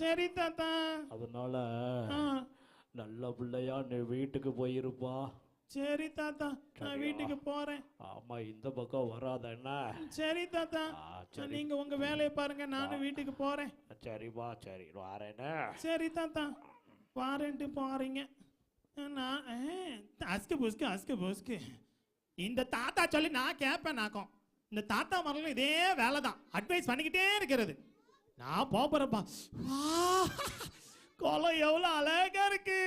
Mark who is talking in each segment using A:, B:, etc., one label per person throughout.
A: சரி தாத்தா.
B: அதனால நல்ல பிள்ளையா நீ வீட்டுக்கு போயிருப்பா.
A: சரி தாத்தா. நான்? வீட்டுக்கு போறேன்.
B: ஆமா இந்த பக்கம் வராத என்ன?
A: சரி தாத்தா.
B: சரி.
A: நீங்க உங்க வேலையை பாருங்க நானும் வீட்டுக்கு போறேன்.
B: சரிப்பா சரி. வாரேன்னு
A: சரி தாத்தா. வாரேன்ட்டு போறீங்க. நான் அஸ்கு புஸ்கு அஸ்கு புஸ்கு. இந்த தாத்தா சொல்லி நான் கேட்பேன் நாக்கும். இந்த தாத்தா மரங்களும் இதே வேலை தான் அட்வைஸ் பண்ணிக்கிட்டே இருக்கிறது. நான் போறப்பா குளம் எவ்வளோ அழகா இருக்கு.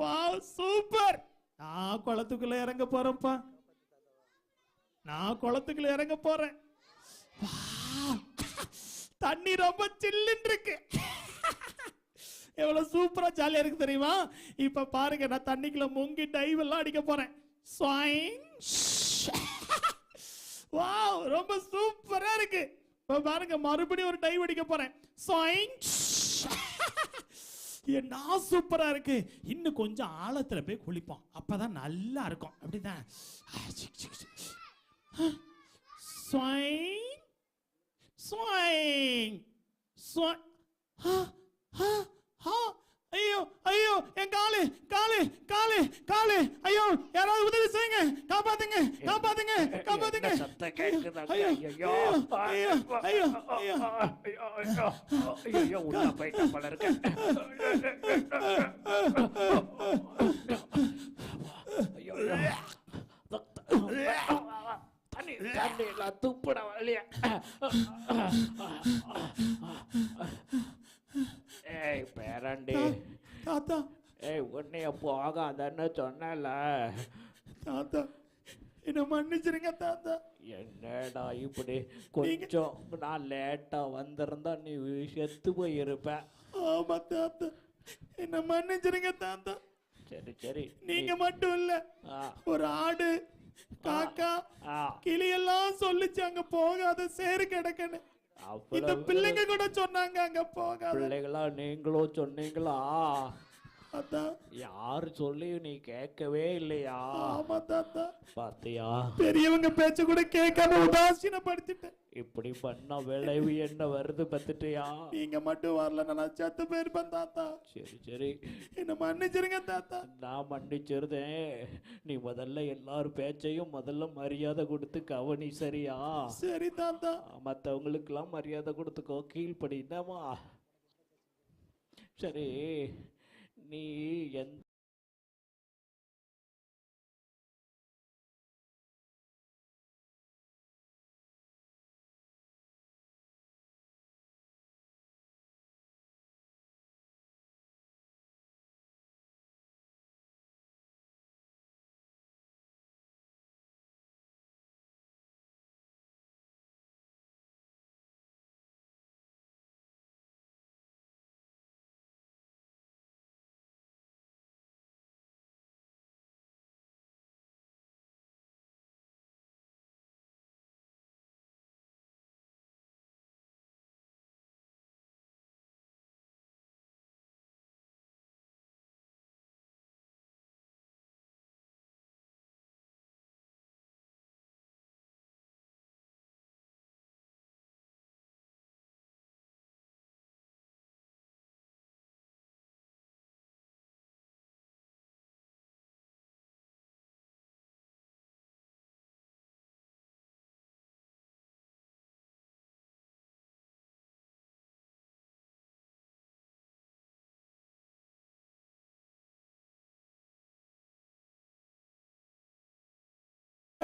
A: வா சூப்பர். நான் குளத்துக்குள்ள இறங்க போறேன்ப்பா. நான் குளத்துக்குள்ள இறங்க போறேன். தண்ணி ரொம்ப சில்லுன்னு இருக்கு. எவ்வளவு சூப்பரா ஜாலியா இருக்கு தெரியுமா? இப்ப பாருங்க நான் தண்ணிக்குள்ள முங்கி டைவ் எல்லாம் அடிக்க போறேன். வாவ் ரொம்ப சூப்பரா இருக்கு. பாருங்க மறுபடியும் ஒரு டைவ் அடிக்க போறேன். என்ன சூப்பரா இருக்கு. இன்னும் கொஞ்சம் ஆழத்துல போய் குளிப்போம். அப்பதான் நல்லா இருக்கும். அப்படிதான். ஸ்வாயிங். ஸ்வாயிங். ஸ்வை ஆ, ஆ, ஹா ஐயோ ஐயோ என் காலு காலு காலு காலு ஐயோ யாராவது உதவி செய்யுங்க காப்பாத்துங்க காப்பாத்துங்க காப்பாத்துங்க? ஐயோ. ஐயோ, ஐயோ, ஐயோ.
B: ஐயோ, உள்ள போயிட்டா போல இருக்கு. ஐயோ. தண்ணி தண்ணி எல்லாம் துப்புட வழிய ஏய் பேரண்டி
A: தாத்தா.
B: ஏய் உன்னைய போகாதன்னு சொன்னல.
A: தாத்தா என்ன மன்னிச்சிருங்க தாத்தா.
B: என்னடா இப்படி கொஞ்சம் நான் லேட்டா வந்திருந்தா நீ செத்து போயிருப்ப.
A: ஆமா தாத்தா. என்ன மன்னிச்சிருங்க தாத்தா.
B: சரி சரி.
A: நீங்க மட்டும் இல்ல ஒரு ஆடு காக்கா கிளி எல்லாம் சொல்லிச்சு அங்க போகாத சேரு கிடக்குன்னு. இந்த பிள்ளைங்க கூட சொன்னாங்க அங்க போகாத.
B: பிள்ளைகளா நீங்களும் சொன்னீங்களா?
A: அதான்
B: யாரு சொல்லி நீ கேட்கவே இல்லையா?
A: ஆமா தாத்தா
B: பாத்தியா?
A: பெரியவங்க பேச்ச கூட கேட்காம உதாசீனப்படுத்திட்டேன்.
B: இப்படி பண்ண விளைவு என்ன வருது பத்துட்டியா
A: நீங்க மட்டும் வரல நான் செத்து போயிருப்பேன் தாத்தா.
B: சரி சரி.
A: என்ன மன்னிச்சிருங்க தாத்தா.
B: நான் மன்னிச்சிருந்தேன். நீ முதல்ல எல்லார் பேச்சையும் முதல்ல மரியாதை கொடுத்து கவனி சரியா?
A: சரி தாத்தா.
B: மற்றவங்களுக்கெல்லாம் மரியாதை கொடுத்துக்கோ கீழ்ப்படினமா சரி. நீ எந்த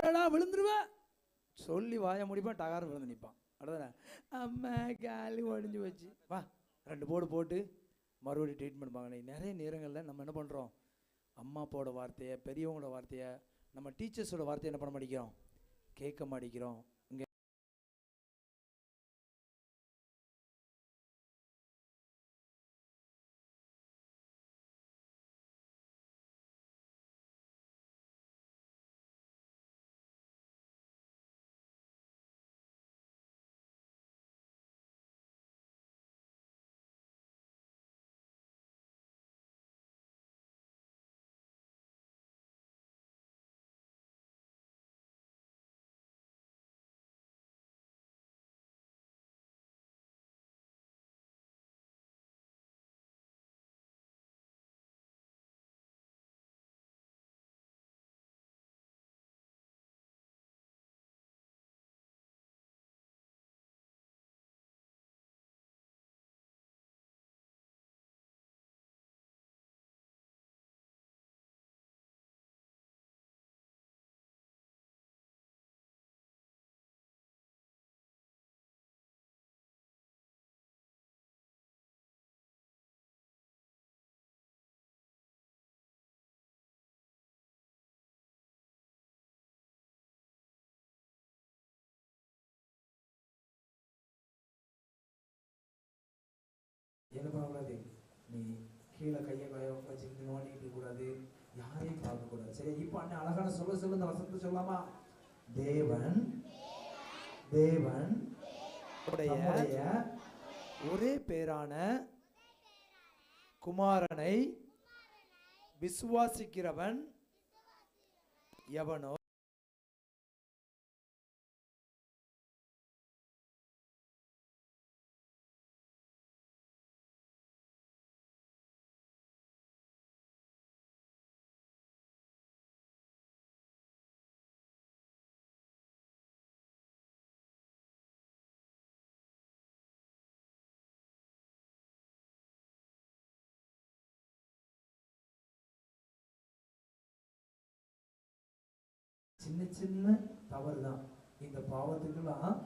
C: அடடா விழுந்துருவேன் சொல்லி வாய முடிப்பேன் டகாரம் விழுந்து நிற்பான் அவ்வளோதானே அம்மா காலி ஒடிஞ்சு வச்சு வா ரெண்டு போடு போட்டு மறுபடியும் ட்ரீட்மெண்ட் பார்க்கணும். நிறைய நேரங்களில் நம்ம என்ன பண்ணுறோம் அம்மா அப்பாவோட வார்த்தையை பெரியவங்களோட வார்த்தையை நம்ம டீச்சர்ஸோட வார்த்தையை என்ன பண்ண மாட்டேங்கிறோம்? கேட்க மாட்டேங்கிறோம். பண்ணக்கூடாது நீ கீழே கையை கையை வச்சுக்கிட்டு நோண்டிக்கிட்டு கூடாது. யாரையும் பார்க்கக்கூடாது சரி இப்போ அண்ணன் அழகான சொல்ல சொல்ல இந்த வசனத்தை சொல்லலாமா? தேவன் தேவன் தம்முடைய ஒரே பேரான குமாரனை விசுவாசிக்கிறவன் எவனோ? சின்ன சின்ன தவறு தான் இந்த பாவத்துக்கெல்லாம்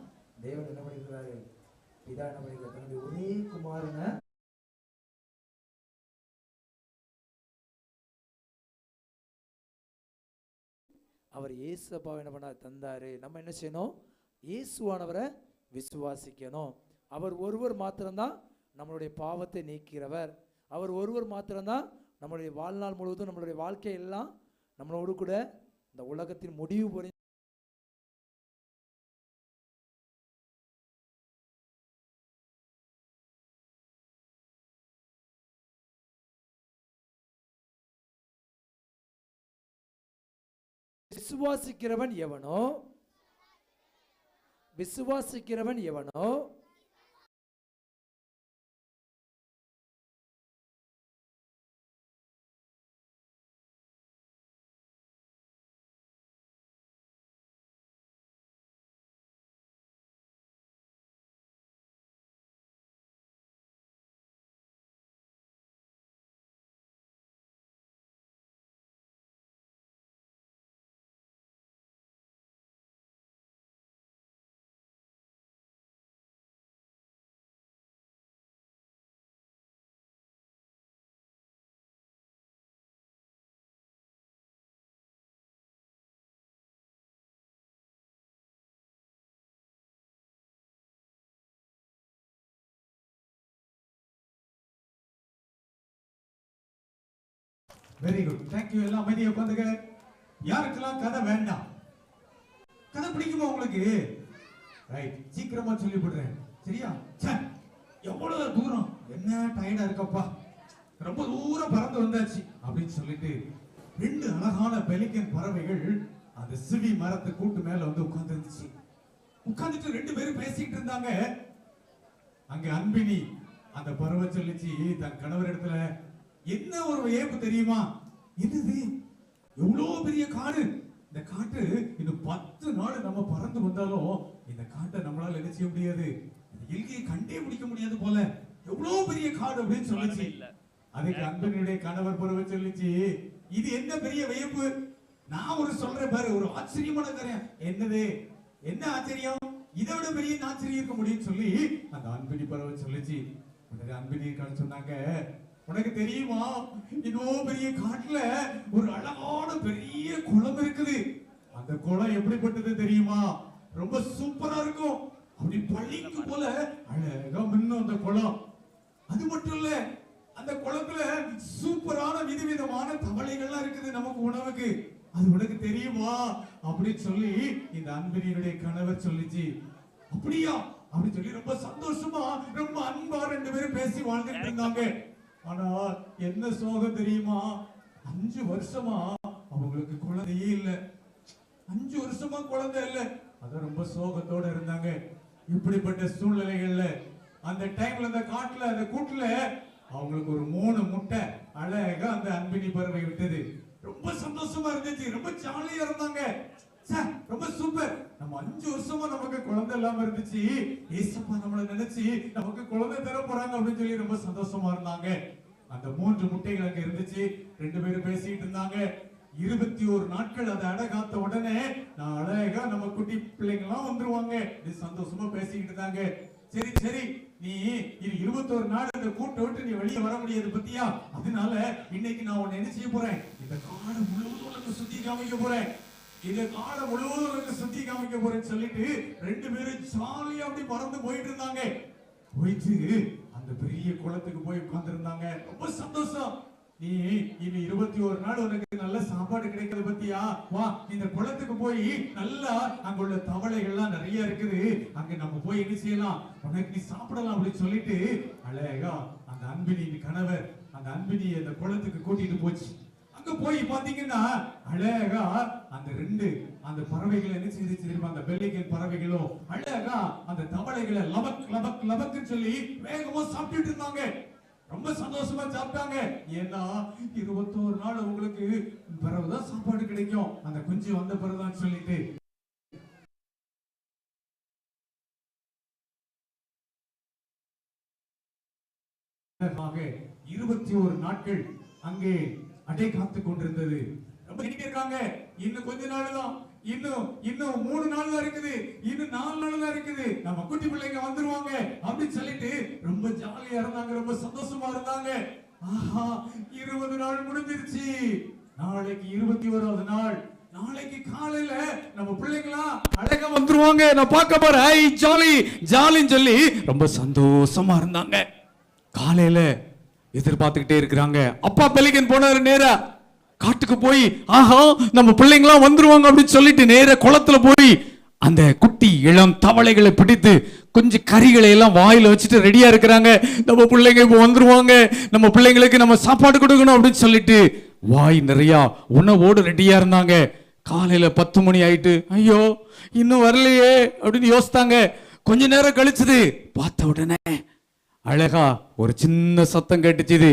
C: தேவன் என்ன பண்ணிக்கிறாரு பிதா என்ன பண்ணிக்கிறார் தன்னுடைய ஒரே குமாரனை அவர் இயேசு அப்பாவை என்ன பண்ணார்? தந்தாரு. நம்ம என்ன செய்யணும்? இயேசுவானவரை விசுவாசிக்கணும். அவர் ஒருவர் மாத்திரம்தான் நம்மளுடைய பாவத்தை நீக்கிறவர். அவர் ஒருவர் மாத்திரம்தான் நம்மளுடைய வாழ்நாள் முழுவதும் நம்மளுடைய வாழ்க்கையெல்லாம் நம்மளோடு கூட இந்த உலகத்தின் முடிவு வரை விசுவாசிக்கிறவன் எவனோ? விசுவாசிக்கிறவன் எவனோ?
D: வெரி குட் தேங்க்யூ எல்லாம் அமைதியை உட்காந்துக்க. யாருக்கெல்லாம் கதை வேண்டாம்? கதை பிடிக்குமா உங்களுக்கு? ரைட் சீக்கிரமா சொல்லி விடுறேன் சரியா? ச்சே, எவ்வளவு தூரம்? என்ன டயர்டா இருக்கப்பா? ரொம்ப தூரம் பறந்து வந்தாச்சு. அப்படின்னு சொல்லிட்டு ரெண்டு அழகான பெலிக்கன் பறவைகள் அந்த சிவி மரத்து கூட்டு மேல வந்து உட்கார்ந்து இருந்துச்சு உட்கார்ந்துட்டு ரெண்டு பேரும் பேசிட்டு இருந்தாங்க. அங்க அன்பினி அந்த பறவை சொல்லிச்சு தன் கணவர் இடத்துல என்ன ஒரு வியப்பு தெரியுமா? என்னது? எவ்வளவு பெரிய காடு? இந்த காட்டு இன்னும் பத்து நாள் நம்ம பறந்து வந்தாலும் இந்த காட்டை நம்மளால என்ன செய்ய முடியாது? இந்த எல்கையை கண்டே பிடிக்க முடியாது போல. எவ்வளவு பெரிய காடு அப்படின்னு சொல்லிச்சு. அதுக்கு அன்பனுடைய கணவர் பறவை சொல்லிச்சு. இது என்ன பெரிய வியப்பு? நான் ஒரு சொல்றேன் பாரு ஒரு ஆச்சரியமான காரியம். என்னது? என்ன ஆச்சரியம்? இதை விட பெரிய ஆச்சரியம் இருக்க முடியும்னு சொல்லி அந்த அன்பினி பறவை சொல்லிச்சு. உடனே அன்பினி சொன்னாங்க. உனக்கு தெரியுமா? இன்னும் பெரிய காட்டுல ஒரு அழகான பெரிய குளம் இருக்குது. அந்த குளம் எப்படிப்பட்டது தெரியுமா? ரொம்ப சூப்பரா இருக்கும். அப்படி பள்ளிக்கு போல அழகா மின்னும் அந்த குளம். அது மட்டும் இல்ல அந்த குளத்துல சூப்பரான விதவிதமான தவளைகள்லாம் இருக்குது நமக்கு உணவுக்கு. அது உனக்கு தெரியுமா? அப்படின்னு சொல்லி இந்த அன்பினியுடைய கணவர் சொல்லிச்சு. அப்படியா? அப்படி சொல்லி ரொம்ப சந்தோஷமா ரொம்ப அன்பா ரெண்டு பேரும் பேசி வாழ்ந்துட்டு இருந்தாங்க. ஆனா என்ன சோகம் தெரியுமா? அஞ்சு வருஷமா அவங்களுக்கு குழந்தையே இல்லை. அஞ்சு வருஷமா குழந்தை இல்லை. அத ரொம்ப சோகத்தோட இருந்தாங்க. இப்படிப்பட்ட சூழ்நிலைகள்ல அந்த டைம்ல அந்த காட்டுல அந்த கூட்டுல அவங்களுக்கு ஒரு மூணு முட்டை அழகா அந்த அன்பினி பறவை விட்டது. ரொம்ப சந்தோஷமா இருந்துச்சு. ரொம்ப ஜாலியா இருந்தாங்க. ச்சே, ரொம்ப சூப்பர் நம்ம அஞ்சு வருஷமா நமக்கு குழந்தை இல்லாம இருந்துச்சு. ஏசப்பா நம்மள நினைச்சு நமக்கு குழந்தை தர போறாங்க அப்படின்னு சொல்லி ரொம்ப சந்தோஷமா இருந்தாங்க. அந்த மூன்று முட்டைகள் அங்க இருந்துச்சு. ரெண்டு பேரும் பேசிட்டு இருந்தாங்க. இருபத்தி ஒரு நாட்கள் அதை அடகாத்த உடனே நான் அழகா நம்ம குட்டி பிள்ளைங்க எல்லாம் வந்துருவாங்க. இது சந்தோஷமா பேசிக்கிட்டு இருந்தாங்க. சரி சரி நீ இது இருபத்தோரு நாள் இந்த கூட்டை விட்டு நீ வெளியே வர முடியாது பத்தியா? அதனால இன்னைக்கு நான் உன்னை என்ன செய்ய போறேன்? இந்த காடு முழுவதும் உனக்கு சுத்தி காமிக்க போறேன். இந்த காடை முழுவதும் உனக்கு சுத்தி காமிக்க போறேன்னு சொல்லிட்டு ரெண்டு பேரும் ஜாலியா அப்படி பறந்து போயிட்டு இருந்தாங்க. போயிட்டு அந்த பெரிய குளத்துக்கு போய் உட்கார்ந்துருந்தாங்க. ரொம்ப சந்தோஷம். நீ இனி இருபத்தி ஒரு நாள் உனக்கு நல்ல சாப்பாடு கிடைக்கிறத பத்தியா? வா இந்த குளத்துக்கு போய் நல்லா அங்க உள்ள தவளைகள்லாம் நிறைய இருக்குது. அங்க நம்ம போய் என்ன செய்யலாம்? உனக்கு நீ சாப்பிடலாம் அப்படின்னு சொல்லிட்டு அழகா அந்த அன்பினியின் கணவர் அந்த அன்பினியை அந்த குளத்துக்கு கூட்டிட்டு போச்சு. அங்க போய் பாத்தீங்கன்னா அழகா அந்த ரெண்டு அந்த பறவைகள் என்ன செய்து தெரியுமா அந்த பெல்லிகன் பறவைகளோ அழகா அந்த தவளைகளை லபக் லபக் லபக்குன்னு சொல்லி வேகமா சாப்பிட்டுட்டு இருந்தாங்க. ரொம்ப சந்தோஷமா சாப்பிட்டாங்க. ஏன்னா இருபத்தோரு நாள் உங்களுக்கு பிறகுதான் சாப்பாடு கிடைக்கும். அந்த குஞ்சு வந்த பிறகுதான் சொல்லிட்டு. இருபத்தி ஒரு நாட்கள் அங்கே அடை காத்து கொண்டிருந்தது. ரொம்ப இருக்காங்க. இன்னும் கொஞ்ச நாள் தான். இன்னும் இன்னும் மூணு நாள் தான் இருக்குது. இன்னும் நாலு நாள் தான் இருக்குது. நம்ம குட்டி பிள்ளைங்க வந்துருவாங்க அப்படின்னு சொல்லிட்டு ரொம்ப ஜாலியா இருந்தாங்க. ரொம்ப சந்தோஷமா இருந்தாங்க. ஆஹா இருபது நாள் முடிஞ்சிருச்சு. நாளைக்கு இருபத்தி ஓராவது நாள். நாளைக்கு காலையில நம்ம பிள்ளைங்களா அழகா வந்துருவாங்க. நான் பார்க்க போறேன். ஐ ஜாலி ஜாலின்னு சொல்லி ரொம்ப சந்தோஷமா இருந்தாங்க. காலையில எதிர்பார்த்துக்கிட்டே இருக்கிறாங்க. அப்பா பெலிகன் போனாரு நேரா. காட்டுக்கு போய் ஆஹா நம்ம பிள்ளைங்களாம் வந்துருவாங்க அப்படின்னு சொல்லிட்டு நேர குளத்துல போய் அந்த குட்டி இளம் தவளைகளை பிடித்து கொஞ்சம் கறிகளை எல்லாம் வாயில வச்சுட்டு ரெடியா இருக்கிறாங்க. நம்ம பிள்ளைங்க இப்போ வந்துருவாங்க. நம்ம பிள்ளைங்களுக்கு நம்ம சாப்பாடு கொடுக்கணும் அப்படின்னு சொல்லிட்டு வாய் நிறையா உணவோடு ரெடியா இருந்தாங்க. காலையில பத்து மணி ஆயிட்டு ஐயோ இன்னும் வரலையே அப்படின்னு யோசித்தாங்க. கொஞ்ச நேரம் கழிச்சது பார்த்த உடனே அழகா ஒரு சின்ன சத்தம் கேட்டுச்சுது.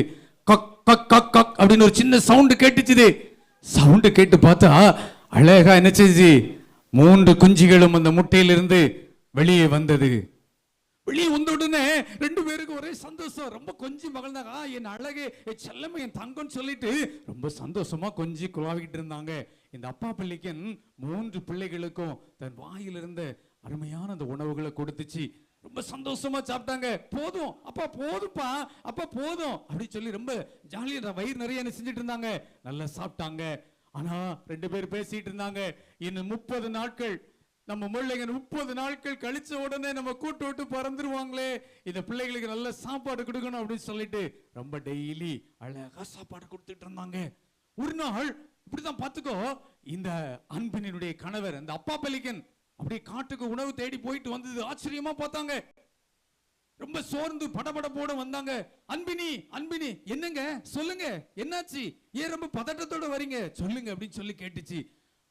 D: கக் கக் கக் கக் அப்படின்னு ஒரு சின்ன சவுண்டு கேட்டுச்சுது. சவுண்டு கேட்டு பார்த்தா அழகா என்ன செஞ்சு மூன்று குஞ்சுகளும் அந்த முட்டையிலிருந்து வெளியே வந்தது. வெளியே வந்த உடனே ரெண்டு பேருக்கு ஒரே சந்தோஷம். ரொம்ப கொஞ்சம் மகள்ந்தாங்க ஆ என் அழகு என் செல்லமே என் தங்கம்னு சொல்லிட்டு ரொம்ப சந்தோஷமா கொஞ்சி குழாவிக்கிட்டு இருந்தாங்க. இந்த அப்பா பிள்ளைக்கன் மூன்று பிள்ளைகளுக்கும் தன் வாயில் இருந்த அருமையான அந்த உணவுகளை கொடுத்துச்சு. ரொம்ப சந்தோஷமா சாப்பிட்டாங்க. போதும். அப்பா போதும்ப்பா. அப்பா போதும். அப்படி சொல்லி ரொம்ப ஜாலியா வயிறு நிறைய என்ன செஞ்சுட்டு இருந்தாங்க. நல்லா சாப்பிட்டாங்க. ஆனா ரெண்டு பேர் பேசிட்டு இருந்தாங்க. இன்னும் முப்பது நாட்கள். நம்ம முள்ளைங்க முப்பது நாட்கள் கழிச்ச உடனே நம்ம கூட்டு விட்டு பறந்துருவாங்களே. இந்த பிள்ளைகளுக்கு நல்ல சாப்பாடு கொடுக்கணும் அப்படின்னு சொல்லிட்டு ரொம்ப டெய்லி அழகா சாப்பாடு கொடுத்துட்டு இருந்தாங்க. ஒரு நாள் இப்படிதான் பார்த்துக்கோ. இந்த அன்பினுடைய கணவர் அந்த அப்பா பலிக்கன் அப்படியே காட்டுக்கு உணவு தேடி போயிட்டு வந்தது. ஆச்சரியமா பார்த்தாங்க. ரொம்ப சோர்ந்து படபடப்போட வந்தாங்க. அன்பினி அன்பினி என்னங்க? சொல்லுங்க. என்னாச்சு? ஏன் ரொம்ப பதட்டத்தோட வரீங்க? சொல்லுங்க அப்படின்னு சொல்லி கேட்டுச்சு.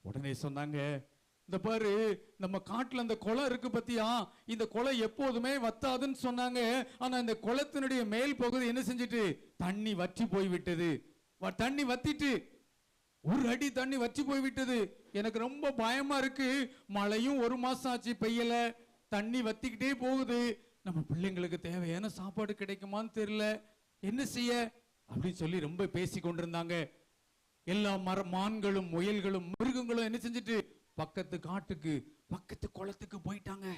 D: உடனே சொன்னாங்க இந்த பாரு நம்ம காட்டுல அந்த குளம் இருக்கு பத்தியா? இந்த குளம் எப்போதுமே வத்தாதுன்னு சொன்னாங்க. ஆனா இந்த குளத்தினுடைய மேல் பகுதி என்ன செஞ்சுட்டு? தண்ணி வற்றி போய் விட்டது தண்ணி வத்திட்டு ஒரு அடி தண்ணி வற்றி போய்விட்டது. எனக்கு ரொம்ப பயமா இருக்கு. மழையும் ஒரு மாசம் ஆச்சு பெய்யல. தண்ணி வத்திக்கிட்டே போகுது. நம்ம பிள்ளைங்களுக்கு தேவையான சாப்பாடு கிடைக்குமான்னு தெரியல. என்ன செய்ய? அப்படின்னு சொல்லி ரொம்ப பேசி கொண்டிருந்தாங்க. எல்லா மர மான்களும் முயல்களும் மிருகங்களும் என்ன செஞ்சுட்டு பக்கத்து காட்டுக்கு பக்கத்து குளத்துக்கு போயிட்டாங்க.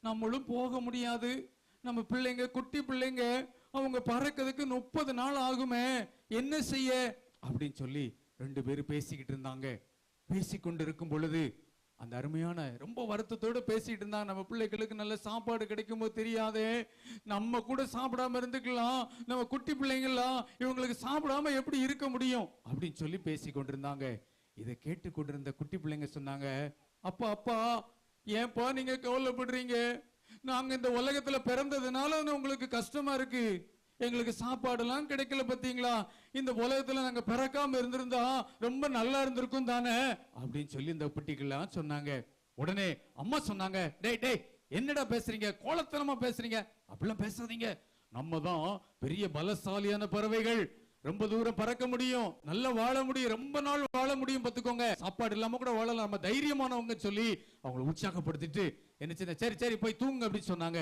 D: நம்மளும் போக முடியாது. நம்ம பிள்ளைங்க குட்டி பிள்ளைங்க அவங்க பறக்கிறதுக்கு முப்பது நாள் ஆகுமே. என்ன செய்ய? அப்படின்னு சொல்லி ரெண்டு பேரும் பேசிக்கிட்டு இருந்தாங்க. பேசிக்கொண்டு இருக்கும் பொழுது அந்த அருமையான ரொம்ப வருத்தத்தோட பேசிட்டு இருந்தாங்க நம்ம பிள்ளைகளுக்கு நல்ல சாப்பாடு கிடைக்குமோ தெரியாதே. நம்ம கூட சாப்பிடாம இருந்துக்கலாம். நம்ம குட்டி பிள்ளைங்களாம் இவங்களுக்கு சாப்பிடாம எப்படி இருக்க முடியும்? அப்படின்னு சொல்லி பேசி கொண்டிருந்தாங்க இதை கேட்டு கொண்டிருந்த குட்டி பிள்ளைங்க சொன்னாங்க அப்பா அப்பா ஏன்பா நீங்க கவலைப்படுறீங்க? நாங்க இந்த உலகத்துல பிறந்ததுனால உங்களுக்கு கஷ்டமா இருக்கு. எங்களுக்கு சாப்பாடுலாம் கிடைக்கல பார்த்தீங்களா? இந்த உலகத்துல நாங்கள் பிறக்காம இருந்திருந்தா ரொம்ப நல்லா இருந்திருக்கும் தானே? அப்படின்னு சொல்லி இந்த குட்டிகள்லாம் சொன்னாங்க. உடனே அம்மா சொன்னாங்க டேய் டேய் என்னடா பேசுறீங்க? கோலத்தனமா பேசுறீங்க? அப்படிலாம் பேசாதீங்க. நம்ம தான் பெரிய பலசாலியான பறவைகள். ரொம்ப தூரம் பறக்க முடியும். நல்லா வாழ முடியும். ரொம்ப நாள் வாழ முடியும் பார்த்துக்கோங்க. சாப்பாடு இல்லாம கூட வாழலாம். நம்ம தைரியமானவங்க சொல்லி அவங்களை உற்சாகப்படுத்திட்டு என்ன செய்ய சரி சரி போய் தூங்க அப்படின்னு சொன்னாங்க.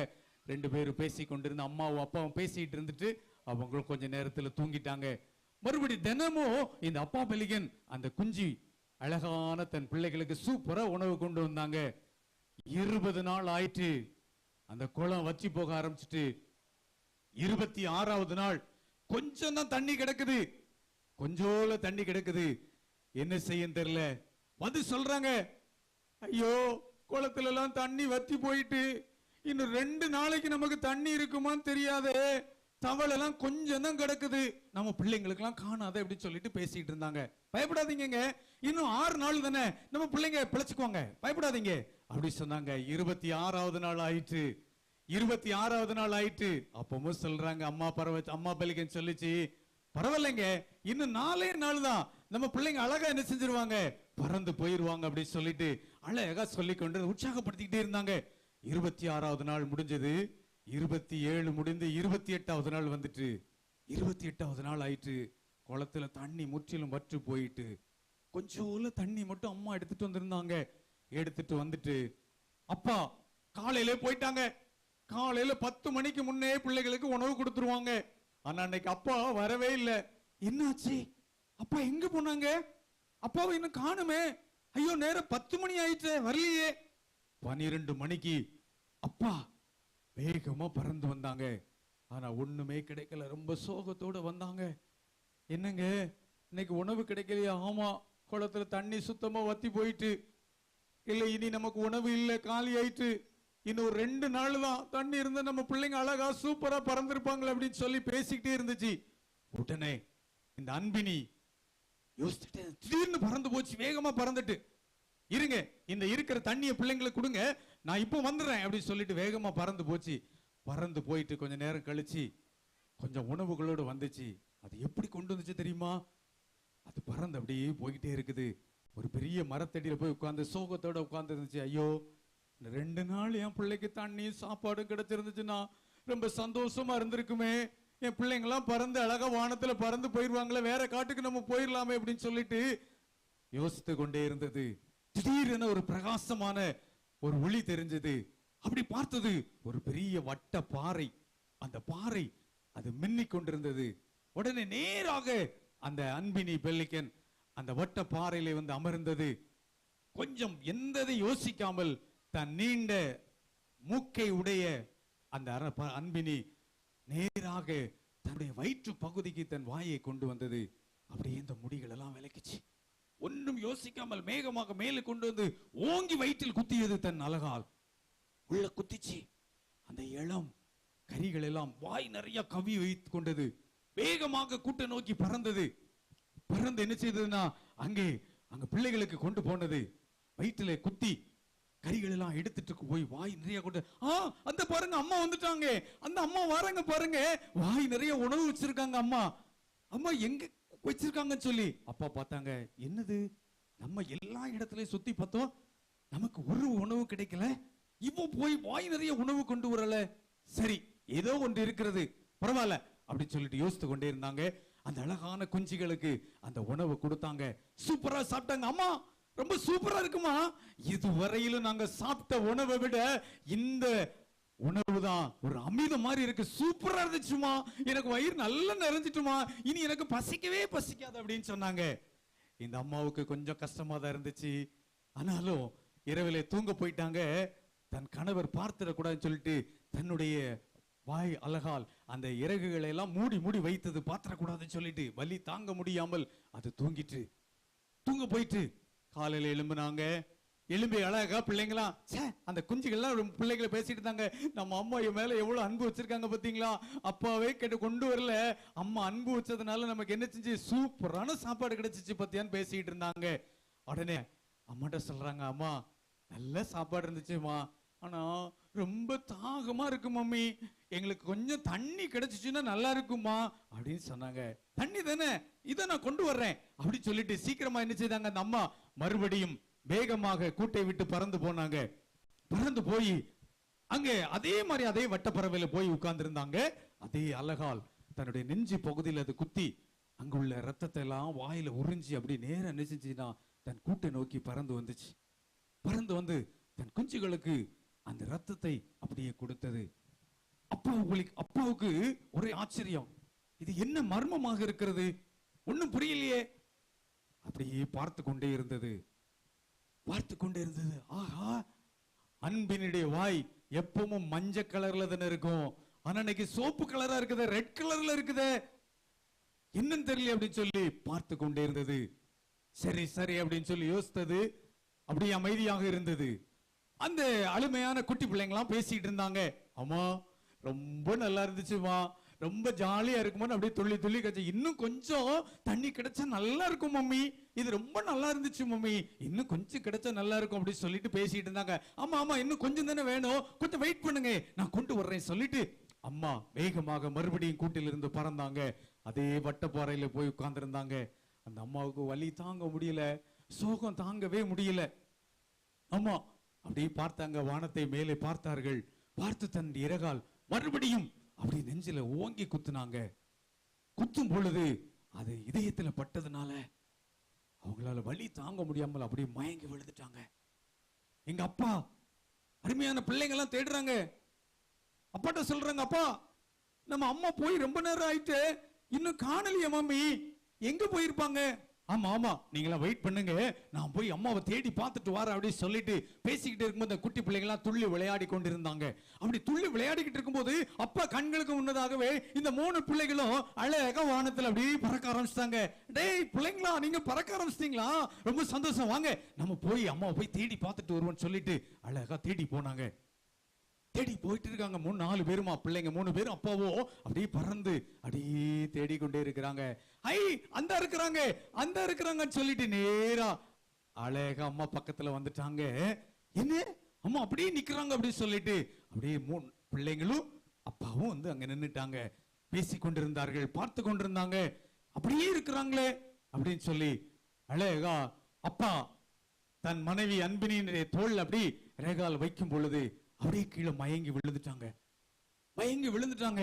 D: ரெண்டு பேரும் பேசி கொண்டிருந்து அம்மாவும் அப்பாவும் பேசிட்டு இருந்துட்டு அவங்களும் கொஞ்ச நேரத்தில் தூங்கிட்டாங்க. மறுபடி தினமும் இந்த அப்பா பெலிகன் அந்த குஞ்சு அழகான தன் பிள்ளைகளுக்கு சூப்பரா உணவு கொண்டு வந்தாங்க. இருபது நாள் ஆயிற்று அந்த குளம் வச்சு போக ஆரம்பிச்சிட்டு இருபத்தி ஆறாவது நாள் கொஞ்சம் தான் தண்ணி கிடக்குது. கொஞ்சோல தண்ணி கிடக்குது. என்ன செய்யும் தெரியல. வந்து சொல்றாங்க ஐயோ குளத்துல எல்லாம் தண்ணி வத்தி போயிட்டு இன்னும் ரெண்டு நாளைக்கு நமக்கு தண்ணி இருக்குமான்னு தெரியாதே. தவளெல்லாம் கொஞ்சம் தான் கிடக்குது. நம்ம பிள்ளைங்களுக்கு எல்லாம் காணாத அப்படின்னு சொல்லிட்டு பேசிட்டு இருந்தாங்க. பயப்படாதீங்கங்க. இன்னும் ஆறு நாள் தானே. நம்ம பிள்ளைங்க பிழைச்சுக்குவாங்க. பயப்படாதீங்க. அப்படி சொன்னாங்க. இருபத்தி ஆறாவது நாள் ஆயிற்று. இருபத்தி ஆறாவது நாள் ஆயிட்டு அப்பவும் சொல்றாங்க அம்மா பறவை அம்மா பலிகன் சொல்லிச்சு. பரவாயில்லைங்க. இன்னும் நாலே நாள் தான். நம்ம பிள்ளைங்க அழகா என்ன செஞ்சிருவாங்க? பறந்து போயிருவாங்க அப்படின்னு சொல்லிட்டு அழகா சொல்லி கொண்டு உற்சாகப்படுத்திக்கிட்டே இருந்தாங்க. இருபத்தி ஆறாவது நாள் முடிஞ்சது இருபத்தி ஏழு முடிந்து இருபத்தி எட்டாவது நாள் வந்துட்டு இருபத்தி எட்டாவது நாள் ஆயிட்டு குளத்துல தண்ணி முற்றிலும் வற்று போயிட்டு கொஞ்சோல தண்ணி மட்டும் அம்மா எடுத்துட்டு வந்திருந்தாங்க. எடுத்துட்டு வந்துட்டு அப்பா காலையிலே போயிட்டாங்க. காலையில பத்து மணிக்கு முன்னே பிள்ளைகளுக்கு உணவு கொடுத்துருவாங்க. ஆனா அன்னைக்கு அப்பா வரவே இல்லை. என்னாச்சு? அப்பா எங்க போனாங்க? அப்பாவை இன்னும் காணுமே. ஐயோ நேரம் பத்து மணி ஆயிட்டு வரலையே. பனிரெண்டு மணிக்கு அப்பா வேகமா பறந்து வந்தாங்க. ஆனா ஒண்ணுமே கிடைக்கல. ரொம்ப சோகத்தோட வந்தாங்க. என்னங்க? இன்னைக்கு உணவு கிடைக்கலையா? ஆமா குளத்துல தண்ணி சுத்தமா வத்தி போயிட்டு. இல்ல இனி நமக்கு உணவு இல்ல காலி ஆயிட்டு. இன்னும் ஒரு ரெண்டு நாள் தான் தண்ணி இருந்தா நம்ம பிள்ளைங்க அழகா சூப்பரா பறந்துருப்பாங்களே அப்படின்னு சொல்லி பேசிக்கிட்டே இருந்துச்சு. உடனே இந்த அன்பினி யோசிச்சுட்டு திடீர்னு பறந்து போச்சு. வேகமா பறந்துட்டு. இருங்க இந்த இருக்கிற தண்ணியை பிள்ளைங்களுக்கு கொடுங்க நான் இப்போ வந்துடுறேன் அப்படின்னு சொல்லிட்டு வேகமாக பறந்து போச்சு. பறந்து போயிட்டு கொஞ்சம் நேரம் கழிச்சு கொஞ்சம் உணவுகளோடு வந்துச்சு. அது எப்படி கொண்டு வந்துச்சு தெரியுமா? அது பறந்து அப்படியே போய்கிட்டே இருக்குது. ஒரு பெரிய மரத்தடியில் போய் உட்காந்து சோகத்தோட உட்காந்து இருந்துச்சு. ஐயோ ரெண்டு நாள் என் பிள்ளைக்கு தண்ணியும் சாப்பாடும் கிடைச்சிருந்துச்சுன்னா ரொம்ப சந்தோஷமா இருந்திருக்குமே. என் பிள்ளைங்களாம் பறந்து அழகா வானத்துல பறந்து போயிடுவாங்களே வேற காட்டுக்கு நம்ம போயிடலாமே அப்படின்னு சொல்லிட்டு யோசித்து கொண்டே இருந்தது. திடீரென ஒரு பிரகாசமான ஒரு ஒளி தெரிஞ்சது. அப்படி பார்த்தது ஒரு பெரிய வட்ட பாறை. அந்த பாறை அது மின்னிக் கொண்டிருந்தது. உடனே நேராக அந்த அன்பினி பெல்லிக்கன் அந்த வட்ட பாறையில வந்து அமர்ந்தது. கொஞ்சம் எந்ததை யோசிக்காமல் தன் நீண்ட மூக்கை உடைய அந்த அன்பினி நேராக தன்னுடைய வயிற்று பகுதிக்கு தன் வாயை கொண்டு வந்தது. அப்படியே இந்த முடிகள் எல்லாம் விளக்குச்சு. ஒன்றும் யோசிக்காமல் மேகமாக மேலே கொண்டு வந்து ஓங்கி வயிற்றில் குத்தியது தன் அழகால். உள்ள குத்திச்சு அந்த இளம் கரிகள் எல்லாம் வாய் நிறைய கவி வைத்துக் கொண்டது. வேகமாக கூட்ட நோக்கி பறந்தது. பறந்து என்ன செய்ததுன்னா அங்கே அங்க பிள்ளைகளுக்கு கொண்டு போனது. வயிற்றுல குத்தி கறிகள் எல்லாம் எடுத்துட்டு போய் வாய் நிறைய கொண்டு ஆ அந்த பாருங்க அம்மா வந்துட்டாங்க. அந்த அம்மா வராங்க பாருங்க. வாய் நிறைய உணவு வச்சிருக்காங்க அம்மா. அம்மா எங்க வச்சிருக்காங்கன்னு சொல்லி. அப்பா பார்த்தாங்க என்னது? நம்ம எல்லா இடத்துலயும் சுத்தி பார்த்தோம். நமக்கு ஒரு உணவு கிடைக்கல. இப்போ போய் வாய் நிறைய உணவு கொண்டு வரல. சரி ஏதோ ஒன்று இருக்கிறது. பரவாயில்ல அப்படின்னு சொல்லிட்டு யோசித்து கொண்டே இருந்தாங்க. அந்த அழகான குஞ்சுகளுக்கு அந்த உணவு கொடுத்தாங்க. சூப்பரா சாப்பிட்டாங்க. அம்மா ரொம்ப சூப்பரா இருக்குமா? இதுவரையிலும் நாங்க சாப்பிட்ட உணவை விட இந்த உணவு தான் ஒரு அமிதம் மாதிரி இருக்கு. சூப்பரா இருந்துச்சுமா. எனக்கு வயிறு நல்லா நிறைஞ்சிட்டுமா. இனி எனக்கு பசிக்கவே பசிக்காது அப்படின்னு சொன்னாங்க. இந்த அம்மாவுக்கு கொஞ்சம் கஷ்டமா தான் இருந்துச்சு. ஆனாலும் இரவிலே தூங்க போயிட்டாங்க. தன் கணவர் பார்த்துடக்கூடாதுன்னு சொல்லிட்டு தன்னுடைய வாய் அழகால் அந்த இறகுகளை எல்லாம் மூடி மூடி வைத்தது பாத்திரக்கூடாதுன்னு சொல்லிட்டு வலி தாங்க முடியாமல் அது தூங்கிட்டு தூங்க போயிட்டு காலையில எழும்புனாங்க. எலும்பி அழகா பிள்ளைங்களாம் ச்சே அந்த குஞ்சுகள்லாம் ரொம்ப பேசிட்டு இருந்தாங்க. நம்ம அம்மா என் மேல எவ்வளவு அன்பு வச்சிருக்காங்க பாத்தீங்களா? அப்பாவே கேட்டு கொண்டு வரல. அம்மா அன்பு வச்சதுனால நமக்கு என்ன செஞ்சு? சூப்பரான சாப்பாடு கிடைச்சிச்சு பத்தியான்னு பேசிட்டு இருந்தாங்க. உடனே அம்மாட்ட சொல்றாங்க அம்மா நல்ல சாப்பாடு இருந்துச்சுமா. ஆனா ரொம்ப தாகமா இருக்கு மம்மி. எங்களுக்கு கொஞ்சம் தண்ணி கிடைச்சிச்சுன்னா நல்லா இருக்குமா? அப்படின்னு சொன்னாங்க. தண்ணி தானே? இதை நான் கொண்டு வர்றேன். அப்படின்னு சொல்லிட்டு சீக்கிரமா என்ன செய்தாங்க அந்த அம்மா? மறுபடியும் வேகமாக கூட்டை விட்டு பறந்து போனாங்க. பறந்து போய் அங்கே அதே மாதிரி அதே வட்டப்பறவையில போய் உட்கார்ந்து இருந்தாங்க அதே அழகால் தன்னுடைய நெஞ்சு பகுதியில் அது குத்தி அங்குள்ள ரத்தத்தை எல்லாம் வாயில உறிஞ்சி அப்படி நேரம் என்ன தன் கூட்டை நோக்கி பறந்து வந்துச்சு. பறந்து வந்து தன் குஞ்சுகளுக்கு அந்த ரத்தத்தை அப்படியே கொடுத்தது. அப்பாவுக்கு உங்களுக்கு அப்பாவுக்கு ஒரே ஆச்சரியம். இது என்ன மர்மமாக இருக்கிறது? ஒன்றும் புரியலையே. அப்படியே பார்த்து கொண்டே இருந்தது. பார்த்து கொண்டே இருந்தது ஆஹா அன்பினுடைய வாய் எப்பவும் மஞ்ச கலர்ல தானே இருக்கும். ஆனா இன்னைக்கு சோப்பு கலரா இருக்குது ரெட் கலர்ல இருக்குது. என்னன்னு தெரியல அப்படின்னு சொல்லி பார்த்து கொண்டே இருந்தது. சரி சரி அப்படின்னு சொல்லி யோசித்தது. அப்படியே அமைதியாக இருந்தது. அந்த அழுமையான குட்டி பிள்ளைங்களாம் பேசிட்டு இருந்தாங்க. அம்மா ரொம்ப நல்லா இருந்துச்சுமா ரொம்ப ஜாலியா இருக்குமான்னு அப்படியே துள்ளி துள்ளி கச்சு இன்னும் கொஞ்சம் தண்ணி கிடைச்சா நல்லா இருக்கும் மம்மி. இது ரொம்ப நல்லா இருந்துச்சு மம்மி. இன்னும் கொஞ்சம் கிடைச்சா நல்லா இருக்கும் அப்படின்னு சொல்லிட்டு பேசிட்டு இருந்தாங்க. ஆமா ஆமா இன்னும் கொஞ்சம் தானே வேணும். கொஞ்சம் வெயிட் பண்ணுங்க. நான் கொண்டு வர்றேன் சொல்லிட்டு அம்மா வேகமாக மறுபடியும் கூட்டிலிருந்து பறந்தாங்க. அதே வட்டப்பாறையில போய் உட்கார்ந்துருந்தாங்க. அந்த அம்மாவுக்கு வலி தாங்க முடியல. சோகம் தாங்கவே முடியல. ஆமா அப்படியே பார்த்தாங்க. வானத்தை மேலே பார்த்தார்கள். பார்த்து தன் இறகால் மறுபடியும் அப்படி நெஞ்சில ஓங்கி குத்துனாங்க. குத்தும் பொழுது அது இதயத்துல பட்டதுனால அவங்களால வலி தாங்க முடியாமல் அப்படியே மயங்கி விழுந்துட்டாங்க. எங்க அப்பா அருமையான பிள்ளைங்கள்லாம் தேடுறாங்க. அப்பாட்ட சொல்றாங்க அப்பா நம்ம அம்மா போய் ரொம்ப நேரம் ஆயிட்டு இன்னும் காணலையே மாமி. எங்க போயிருப்பாங்க? ஆமா ஆமா. நீங்களாம் வெயிட் பண்ணுங்க. நான் போய் அம்மாவை தேடி பார்த்துட்டு வரேன் அப்படின்னு சொல்லிட்டு பேசிக்கிட்டு இருக்கும்போது அந்த குட்டி பிள்ளைங்களாம் துள்ளி விளையாடி கொண்டிருந்தாங்க. அப்படி துள்ளி விளையாடிக்கிட்டு இருக்கும்போது அப்பா கண்களுக்கு முன்னதாகவே இந்த மூணு பிள்ளைகளும் அழகா வானத்தில் அப்படியே பறக்க ஆரம்பிச்சிட்டாங்க. டேய் பிள்ளைங்களா நீங்க பறக்க ஆரம்பிச்சிட்டீங்களா? ரொம்ப சந்தோஷம். வாங்க நம்ம போய் அம்மாவை போய் தேடி பார்த்துட்டு வருவோம்னு சொல்லிட்டு அழகா தேடி போனாங்க. தேடி போயிட்டு இருக்காங்க மூணு நாலு பேருமா? பிள்ளைங்க மூணு பேரும் அப்பாவோ? அப்படியே பறந்து அப்படியே தேடிக்கொண்டே இருக்கிறாங்க. ஐ அந்த இருக்கிறாங்க அந்த இருக்கிறாங்கன்னு சொல்லிட்டு நேரா அழகா அம்மா பக்கத்துல வந்துட்டாங்க. என்ன? அம்மா அப்படியே நிக்கிறாங்க அப்படின்னு சொல்லிட்டு அப்படியே மூணு பிள்ளைங்களும் அப்பாவும் வந்து அங்க நின்னுட்டாங்க. பேசி கொண்டிருந்தார்கள் பார்த்து கொண்டிருந்தாங்க. அப்படியே இருக்கிறாங்களே அப்படின்னு சொல்லி அழகா அப்பா தன் மனைவி அன்பினியினுடைய தோல் அப்படி ரேகால் வைக்கும் பொழுது அப்படியே கீழே மயங்கி விழுந்துட்டாங்க. மயங்கி விழுந்துட்டாங்க.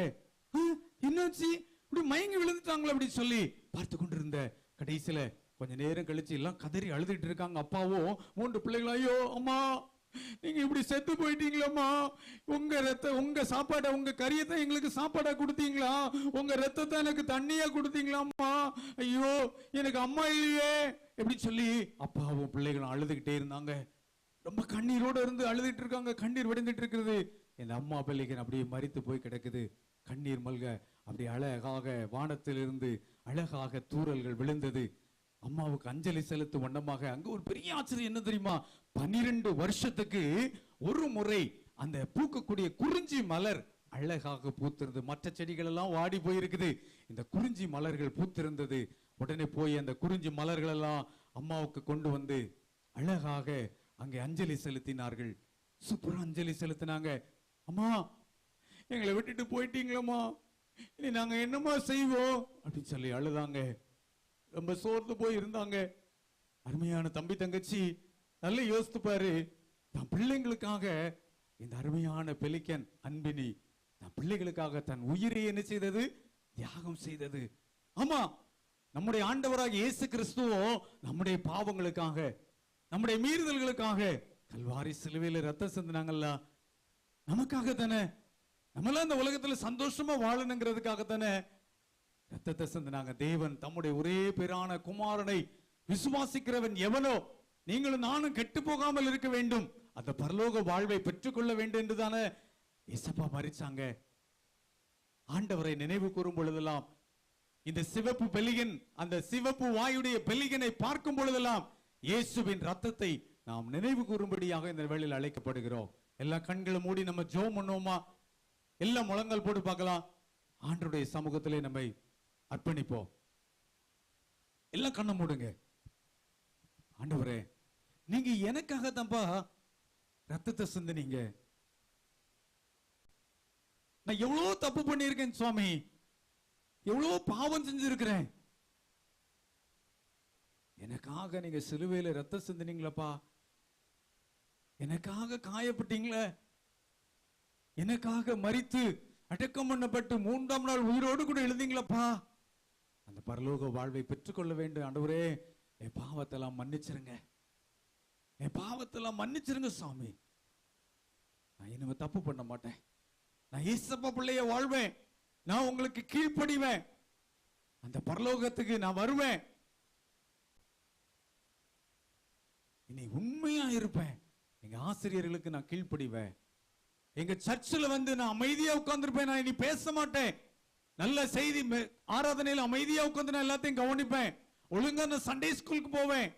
D: என்னாச்சு? இப்படி மயங்கி விழுந்துட்டாங்களே அப்படி சொல்லி பார்த்து கொண்டிருந்த கடைசியில கொஞ்ச நேரம் கழிச்சு எல்லாம் கதறி அழுதுட்டு இருக்காங்க அப்பாவோ மூன்று பிள்ளைகளும் ஐயோ அம்மா நீங்க இப்படி செத்து போயிட்டீங்களம்மா. உங்க ரத்த உங்க சாப்பாடை உங்க கரியத்தை எங்களுக்கு சாப்பாடா கொடுத்தீங்களா? உங்க ரத்தத்தை எனக்கு தண்ணியா கொடுத்தீங்களாம்மா. ஐயோ எனக்கு அம்மா இல்லையே எப்படி சொல்லி அப்பாவும் பிள்ளைகளும் அழுதுகிட்டே இருந்தாங்க. ரொம்ப கண்ணீரோடு இருந்து அழுதுட்டு இருக்காங்க. கண்ணீர் வடிந்துட்டு இருக்குது. இந்த அம்மா பிள்ளைகள் அப்படியே மறித்து போய் கிடக்குது. கண்ணீர் மல்க அப்படி அழகாக வானத்திலிருந்து அழகாக தூறல்கள் விழுந்தது. அம்மாவுக்கு அஞ்சலி செலுத்தும் வண்ணமாக அங்க ஒரு பெரிய ஆச்சரியம் என்ன தெரியுமா? பன்னிரண்டு வருஷத்துக்கு ஒரு முறை அந்த பூக்கக்கூடிய குறிஞ்சி மலர் அழகாக பூத்திருந்தது. மற்ற செடிகள் எல்லாம் வாடி போயிருக்குது. இந்த குறிஞ்சி மலர்கள் பூத்திருந்தது. உடனே போய் அந்த குறிஞ்சி மலர்கள் எல்லாம் அம்மாவுக்கு கொண்டு வந்து அழகாக அங்கே அஞ்சலி செலுத்தினார்கள். சூப்பராக அஞ்சலி செலுத்தினாங்க. அம்மா எங்களை விட்டுட்டு போயிட்டீங்களம்மா. இனி நாங்கள் என்னம்மா செய்வோம்? அப்படின்னு சொல்லி அழுதாங்க. ரொம்ப சோர்ந்து போய் இருந்தாங்க அருமையான தம்பி தங்கச்சி நல்ல யோசித்து பாரு. தன் பிள்ளைங்களுக்காக இந்த அருமையான பெலிக்கன் அன்பினி தன் பிள்ளைகளுக்காக தன் உயிரை என்ன செய்தது? தியாகம் செய்தது. ஆமா நம்முடைய ஆண்டவராக இயேசு கிறிஸ்துவோ நம்முடைய பாவங்களுக்காக நம்முடைய மீறுதல்களுக்காக. கல்வாரி சிலுவையில ரத்தம் சிந்தினாங்கல்ல. நமக்காக தானே. நம்மளாம் இந்த உலகத்துல சந்தோஷமா வாழணுங்கிறதுக்காக தானே ரத்தத்தை சிந்தினாங்க. தேவன் தம்முடைய ஒரே பேரான குமாரனை விசுவாசிக்கிறவன் எவனோ நீங்களும் நானும் கெட்டு போகாமல் இருக்க வேண்டும். அந்த பரலோக வாழ்வை பெற்றுக்கொள்ள வேண்டும் என்று தானே இசப்பா மறிச்சாங்க. ஆண்டவரை நினைவு கூறும் பொழுதெல்லாம் இந்த சிவப்பு பெலிகன் அந்த சிவப்பு வாயுடைய பெலிகனை பார்க்கும் பொழுதெல்லாம் இயேசுவின் ரத்தத்தை நாம் நினைவு கூறும்படியாக இந்த வேளையில் அழைக்கப்படுகிறோம். எல்லா கண்களும் மூடி நம்ம ஜோம் பண்ணுவோமா? எல்லாம் முழங்கால் போட்டு பார்க்கலாம். ஆண்டருடைய சமூகத்திலே நம்மை அர்ப்பணிப்போம். எல்லாம் கண்ணை மூடுங்க. ஆண்டவரே நீங்க எனக்காக தான்ப்பா ரத்தத்தை சிந்தினீங்க. நான் எவ்வளோ தப்பு பண்ணியிருக்கேன் சுவாமி. எவ்வளோ பாவம் செஞ்சிருக்கிறேன். எனக்காக நீங்க சிலுவையில ரத்தம் சிந்தினீங்களப்பா? எனக்காக காயப்பட்டீங்களே? எனக்காக மறித்து அடக்கம் பண்ணப்பட்டு மூன்றாம் நாள் உயிரோடு கூட எழுந்தீங்களப்பா? அந்த பரலோக வாழ்வை பெற்றுக்கொள்ள வேண்டும். ஆண்டவரே என் பாவத்தெல்லாம் மன்னிச்சிருங்க. என் பாவத்தெல்லாம் மன்னிச்சிருங்க சாமி. நான் இனிமே தப்பு பண்ண மாட்டேன். நான் ஈசப்ப பிள்ளைய வாழ்வேன். நான் உங்களுக்கு கீழ்ப்படிவேன். அந்த பரலோகத்துக்கு நான் வருவேன். இனி உண்மையா இருப்பேன். எங்க ஆசிரியர்களுக்கு நான் கீழ்ப்படிவேன். எங்க சர்ச்சில் வந்து நான் அமைதியா உட்கார்ந்துருப்பேன். நான் இனி பேச மாட்டேன். நல்ல செய்தி ஆராதனையில் அமைதியா உட்கார்ந்து நான் எல்லாத்தையும் கவனிப்பேன். ஒழுங்கா நான் சண்டே ஸ்கூலுக்கு போவேன்.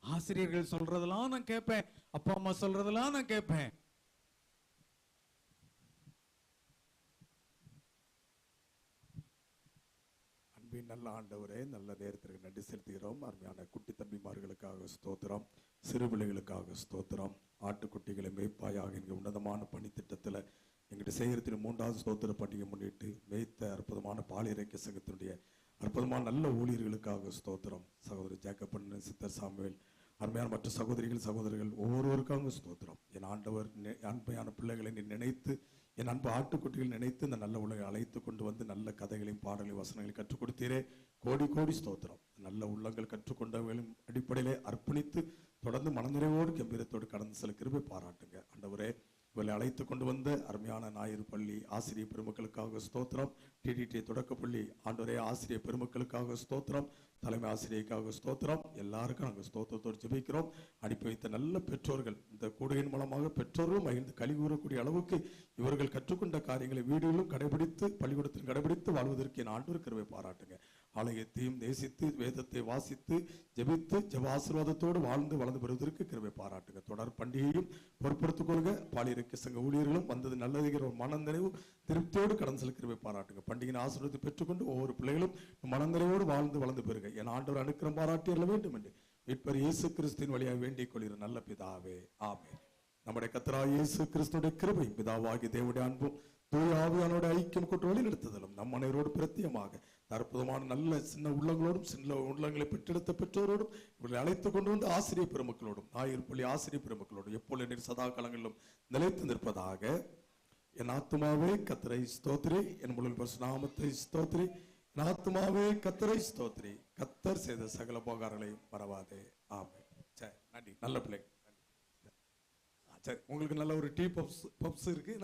D: ஆசிரியர்கள் சொல்றதெல்லாம் நான் கேட்பேன். அப்பா அம்மா சொல்றதெல்லாம் நான் கேட்பேன்.
E: அன்பின் நல்ல ஆண்டவரே நல்ல நேரத்திற்கு நன்றி செலுத்துகிறோம். அருமையான குட்டி தம்பிமார்களுக்காக ஸ்தோத்திரம். சிறு பிள்ளைகளுக்காக ஸ்தோத்திரம். ஆட்டுக்குட்டிகளை மேய்ப்பாயாக எங்கள் உன்னதமான பணித்திட்டத்தில் எங்கிட்ட சேகரித்தின் மூன்றாவது ஸ்தோத்திர பண்டிகை முன்னிட்டு மேய்த்த அற்புதமான பாலிறைக்க சங்கத்தினுடைய அற்புதமான நல்ல ஊழியர்களுக்காக ஸ்தோத்திரம். சகோதரி ஜேக்கப்பன் சித்தர் சாமுவேல் அருமையான மற்ற சகோதரிகள் சகோதரிகள் ஒவ்வொருவருக்காகவும் ஸ்தோத்திரம். என் ஆண்டவர் அன்பையான பிள்ளைகளை நீ நினைத்து என் அன்பு ஆட்டுக்குட்டிகள் நினைத்து இந்த நல்ல உலகை அழைத்து கொண்டு வந்து நல்ல கதைகளையும் பாடலையும் வசனங்களையும் கற்றுக் கொடுத்தீரே. கோடி கோடி ஸ்தோத்திரம். நல்ல உள்ளங்கள் கற்றுக்கொண்டவர்களும் அடிப்படையிலே அர்ப்பணித்து தொடர்ந்து மனநிறைவோடு கம்பீரத்தோடு கடந்து செல்ல கிருபை பாராட்டுங்க. அண்டவரே இவர்களை அழைத்து கொண்டு வந்த அருமையான ஞாயிறு பள்ளி ஆசிரியர் பெருமக்களுக்காக ஸ்தோத்திரம். டிடிடி தொடக்கப்பள்ளி ஆண்டோரே ஆசிரியர் பெருமக்களுக்காக ஸ்தோத்திரம். தலைமை ஆசிரியருக்காக ஸ்தோத்திரம். எல்லாருக்கும் நாங்கள் ஸ்தோத்திரத்தோடு ஜெபிக்கிறோம். அனுப்பி வைத்த நல்ல பெற்றோர்கள் இந்த கூடையின் மூலமாக பெற்றோர்களும் மகிழ்ந்து கழி கூறக்கூடிய அளவுக்கு இவர்கள் கற்றுக்கொண்ட காரியங்களை வீடுகளிலும் கடைபிடித்து பள்ளிக்கூடத்தில் கடைபிடித்து வாழ்வதற்கு என் ஆண்டு கிருபை பாராட்டுங்க. ஆலயத்தையும் நேசித்து வேதத்தை வாசித்து ஜெபித்து ஜெப ஆசீர்வாதத்தோடு வாழ்ந்து வளர்ந்து வருவதற்கு கிருபை பாராட்டுங்க தொடர் பண்டிகையும் பொறுப்படுத்திக் கொள்க. பாலியிருக்க சங்க ஊழியர்களும் வந்தது நல்லதுங்கிற ஒரு மனநிறைவு திருப்தியோடு கடந்து செல்ல கிருபை பாராட்டுங்க பண்டிகையின் ஆசீர்வாதத்தை பெற்றுக்கொண்டு ஒவ்வொரு பிள்ளைகளும் மனநிறைவோடு வாழ்ந்து வளர்ந்து பெறுக. என் ஆண்டவர் அனுக்கிறம் பாராட்டியல்ல வேண்டும் என்று இப்போ இயேசு கிறிஸ்துவின் வழியாக வேண்டிக் கொள்கிற நல்ல பிதாவே. ஆமே நம்முடைய கத்தரா இயேசு கிறிஸ்துடைய கிருபை பிதாவாகி தேவடைய அன்பும் தூய ஆவியானோட ஐக்கியம் கொண்டு வழி நடத்துதலும் நம் அனைவரோடு பிரத்தியமாக அற்புதமான நல்ல சின்ன உள்ளங்களோடும் சின்ன உள்ளங்களை பெற்றெடுத்த பெற்றோரோடும் இவர்களை அழைத்து கொண்டு வந்து ஆசிரியர் பெருமக்களோடும் ஆயிரப்பள்ளி ஆசிரியர் பெருமக்களோடும் எப்பொழுது நீர் சதா காலங்களிலும் நிலைத்து நிற்பதாக. என் ஆத்மாவே கத்தரை ஸ்தோத்ரி என் முழு நாமத்தை ஸ்தோத்ரி என் ஆத்மாவே கத்தரை ஸ்தோத்ரி கத்தர் செய்த சகல போகாரங்களையும் மறவாதே. ஆமை சரி நன்றி. நல்ல பிள்ளை. சரி உங்களுக்கு நல்ல ஒரு டீ பப்ஸ் பப்ஸ் இருக்கு.